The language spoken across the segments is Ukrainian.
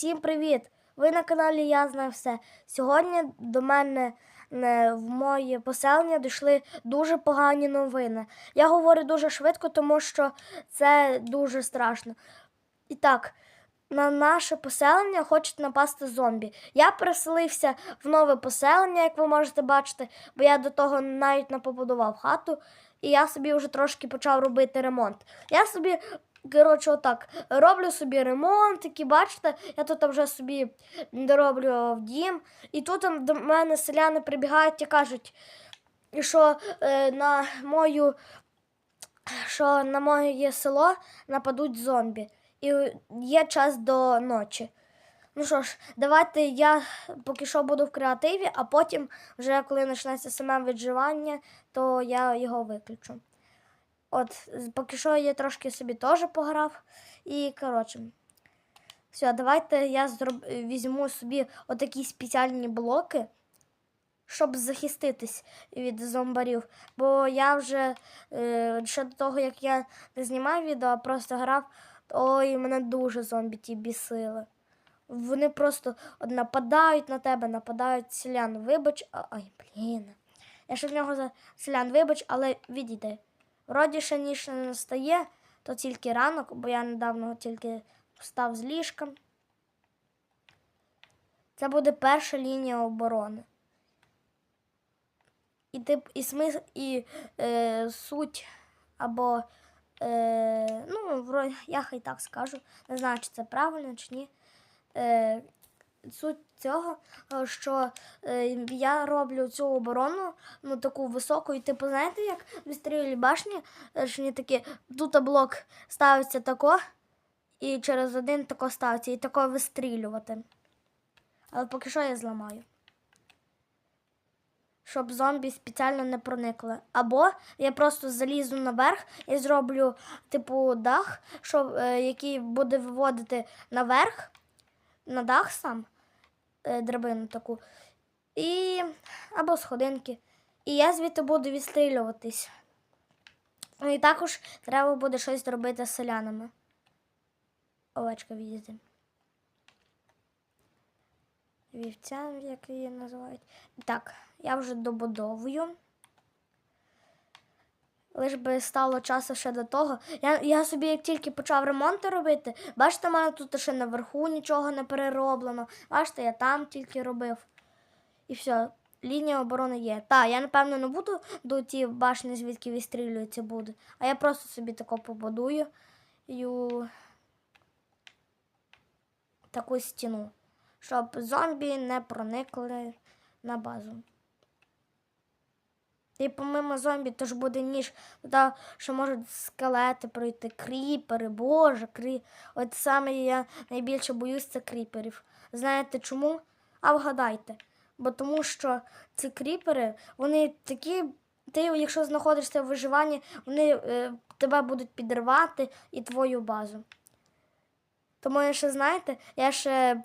Всім привіт! Ви на каналі Я Знаю Все. Сьогодні до мене е, в моє поселення дійшли дуже погані новини. Я говорю дуже швидко, тому що це дуже страшно. І так, на наше поселення хочуть напасти зомбі. Я переселився в нове поселення, як ви можете бачити, бо я до того навіть не побудував хату, і я собі вже трошки почав робити ремонт. Я собі Коротше, отак. Роблю собі ремонт, який бачите, я тут вже собі дороблю в дім. І тут до мене селяни прибігають і кажуть, що е, на мою що на моє село нападуть зомбі. І є час до ночі. Ну що ж, давайте я поки що буду в креативі, а потім, вже коли почнеться саме відживання, то я його виключу. От, поки що я трошки собі теж пограв. І, коротше, все, давайте я зроб... візьму собі отакі спеціальні блоки, щоб захиститись від зомбарів. Бо я вже е, ще до того, як я не знімав відео, а просто грав, ой, мене дуже зомбі ті бісили. Вони просто от нападають на тебе, нападають селян. Вибач. Ай, блін. Я ще в нього за селян, вибач, але відійди. Вроді ще ніч не настає, то тільки ранок, бо я недавно тільки встав з ліжка. Це буде перша лінія оборони. І тип, і смисл, і е, суть, або, е, ну, я хай так скажу, не знаю, чи це правильно, чи ні. Е, суть цього, е, що е, я роблю цю оборону ну, таку високу, і типу, знаєте, як в стрілі башні, е, що вони такі, тут блок ставиться тако, і через один тако ставиться, і тако вистрілювати. Але поки що я зламаю. Щоб зомбі спеціально не проникли. Або я просто залізу наверх і зроблю, типу, дах, щоб, е, який буде виводити наверх, на дах сам е, драбину таку. І... Або сходинки. І я звідти буду відстрілюватись. Ну і також треба буде щось зробити з селянами. Овечка відійти. Вівця, як її називають. Так, я вже добудовую. Лиш би стало часу ще до того. Я, я собі як тільки почав ремонти робити, бачите, в мене тут ще наверху нічого не перероблено. Бачите, я там тільки робив. І все, лінія оборони є. Та, я напевно не буду до ті башні, звідки відстрілюються буду. А я просто собі тако побудую ю... таку стіну, щоб зомбі не проникли на базу. І помимо зомбі, то ж буде ніж, туди, що можуть скелети пройти, кріпери, боже, крі... От саме я найбільше боюсь це кріперів. Знаєте чому? А вгадайте. Бо тому що ці кріпери, вони такі, ти, якщо знаходишся в виживанні, вони е, тебе будуть підривати і твою базу. Тому я ще, знаєте, я ще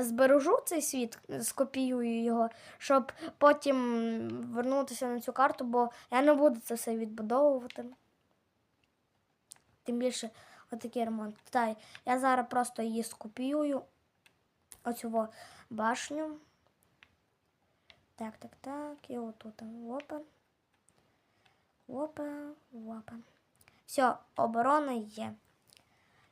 збережу цей світ, скопіюю його, щоб потім вернутися на цю карту, бо я не буду це все відбудовувати. Тим більше отакий ремонт. Та, я зараз просто її скопіюю. Оцю башню. Так, так, так. І отут. Опа. Опа, опа. Все, оборона є.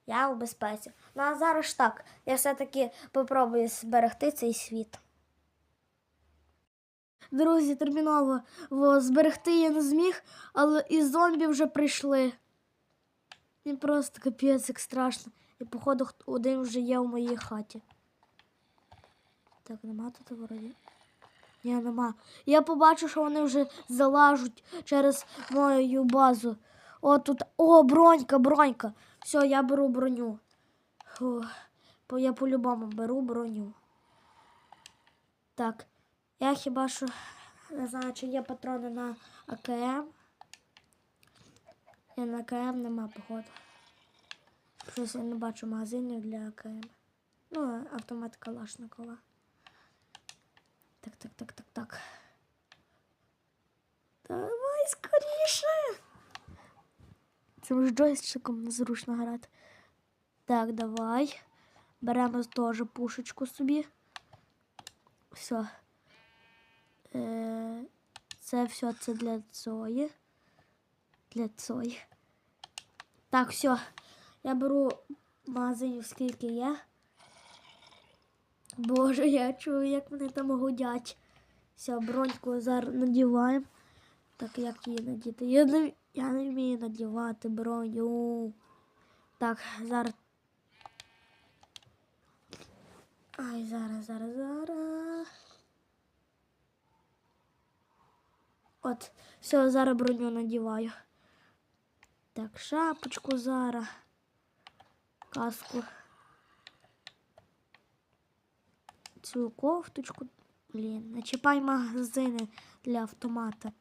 Я у безпеці. Ну а зараз так. Я все-таки попробую зберегти цей світ. Друзі, терміново Во, зберегти я не зміг, але і зомбі вже прийшли. Мені просто капець як страшно. І походу один вже є в моїй хаті. Так, нема тут вроді. Ні, нема. Я побачу, що вони вже залажуть через мою базу. О, тут. О, бронька, бронька. Все, я беру броню. Фу. Я по-любому беру броню. Так. Я хіба що не знаю, чи є патрони на АКМ. І на АКМ нема, походу. Щось я не бачу магазинів для АКМ. Ну, автомат Калашникова. Так, так, так, так, так. Давай скоріше. Цим ж джойстиком незручно грати. Так, давай. Беремо теж пушечку собі. Все. Це все це для цої. Для цої. Так, все. Я беру магазинів, скільки є. Боже, я чую, як вони там гудять. Все, броньку зараз надіваємо. Так, як її надіти? Я не, я не вмію надівати броню. Так, зараз. Ай, зараз, зараз, зараз. От, все, зараз броню надіваю. Так, шапочку зараз. Каску. Цю кофточку. Блін, не чіпай магазини для автомата.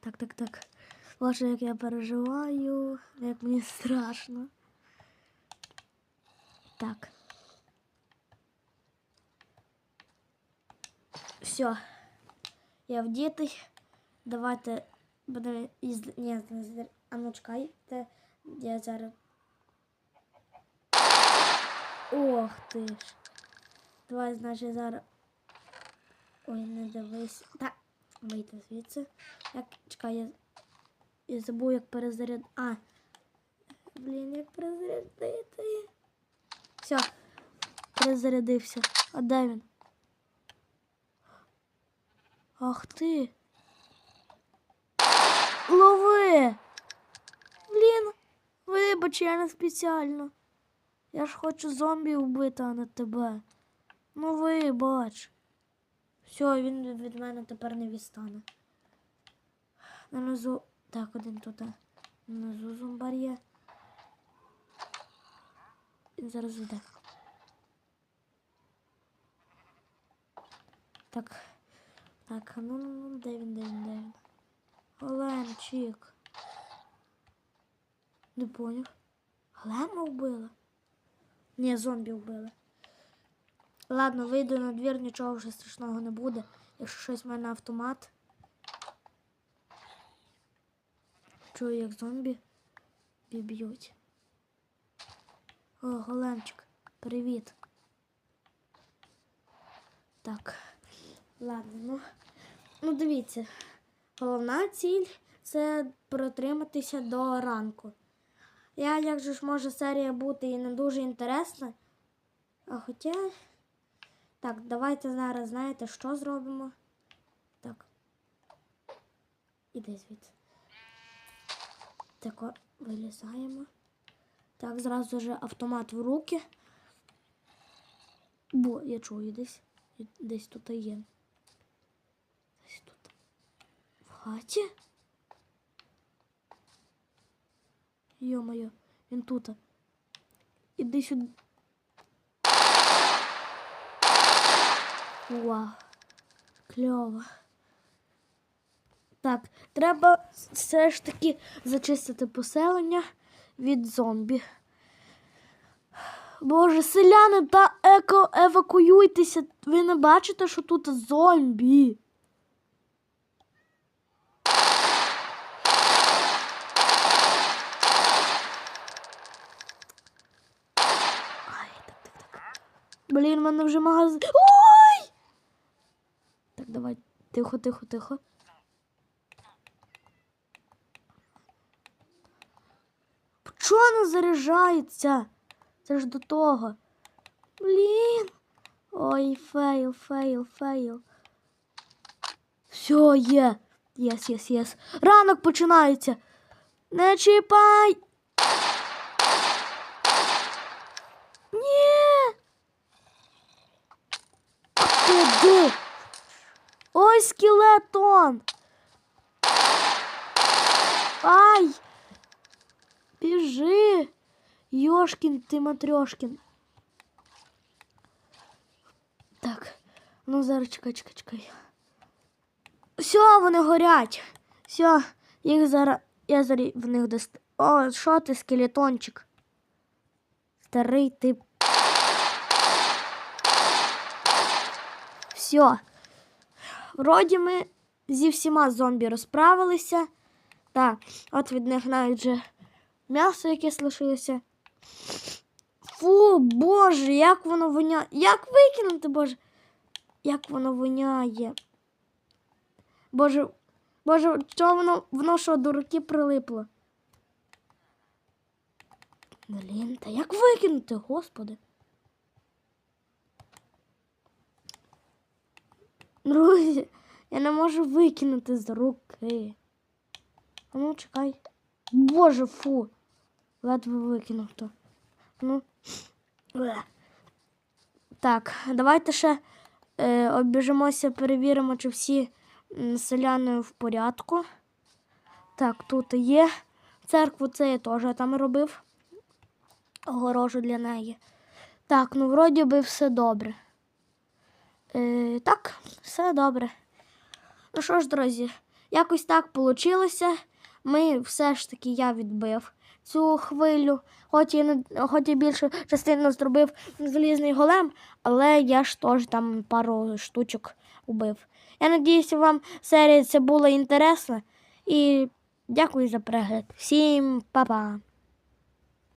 Так, так, так. Боже, як я переживаю, як мені страшно. Так. Все. Я вдітий. Давайте будемо із... Ні, не з... А ну чекайте. Я зараз. Ох ти ж. Давай, значить, зараз. Ой, не дивись. Так, Вийти звідси. Як чекай, я. Я забув, як перезаряд. А. Блін, як перезарядити. Все. Перезарядився. А де він? Ах ти. Лови! Блін, вибач, я не спеціально. Я ж хочу зомбі вбити, а не тебе. Ну вибач. Все, він від мене тепер не відстане. Нанизу. Так, один тут. Нанизу зомбар є. Він зараз йде. Так. Так, ну, ну, ну, де він, де він, де він? Оленчик. Не поняв. Олена вбила? Ні, зомбі вбили. Ладно, вийду на двір, нічого вже страшного не буде. Якщо щось в мене автомат. Чую, як зомбі б'ють. О, големчик, привіт. Так. Ладно, ну, ну дивіться. Головна ціль це протриматися до ранку. Я, як же ж може серія бути і не дуже інтересна. А хоча. Так, давайте зараз, знаєте, що зробимо? Так. Іди звідси. Так, вилізаємо. Так, зразу же автомат в руки. Бо я чую десь. Десь тут є. Десь тут. В хаті? Йо-моє, він тут. Іди сюди. Вау. Кльово. Так, треба все ж таки зачистити поселення від зомбі. Боже, селяни та еко евакуюйтеся. Ви не бачите, що тут зомбі? Блін, в мене вже магазин. Тихо, тихо, тихо. Чого не заряджається? Це ж до того. Блін. Ой, фейл, фейл, фейл. Все, є. Єс, єс, єс. Ранок починається. Не чіпай. Ні. Куди? Ой, скелетон. Ай. Біжи. Йошкін ти матрьошкін. Так, ну зараз чекай, чекай, чекай. Все, вони горять. Все, їх зараз. Я зараз в них дост... О, що ти, скелетончик? Старий ти. Все. Вроді ми зі всіма зомбі розправилися. Так, от від них навіть вже м'ясо якесь лишилося. Фу, боже, як воно воняє. Як викинути, боже? Як воно воняє. Боже, боже, чого воно, воно що, до руки прилипло? Блін, та як викинути, господи? Друзі, я не можу викинути з руки. А ну, чекай. Боже, фу. Ледве викинув то. Ну. Так, давайте ще е, обіжимося, перевіримо, чи всі селяни в порядку. Так, тут є. Церкву це я теж там робив. Огорожу для неї. Так, ну вроді би все добре. Е, так, все добре. Ну що ж, друзі, якось так вийшло. Ми все ж таки я відбив цю хвилю, хоч і, не, хоч і більшу частину зробив залізний голем, але я ж теж там пару штучок убив. Я надіюся, вам серія ця була інтересна і дякую за перегляд. Всім па-па!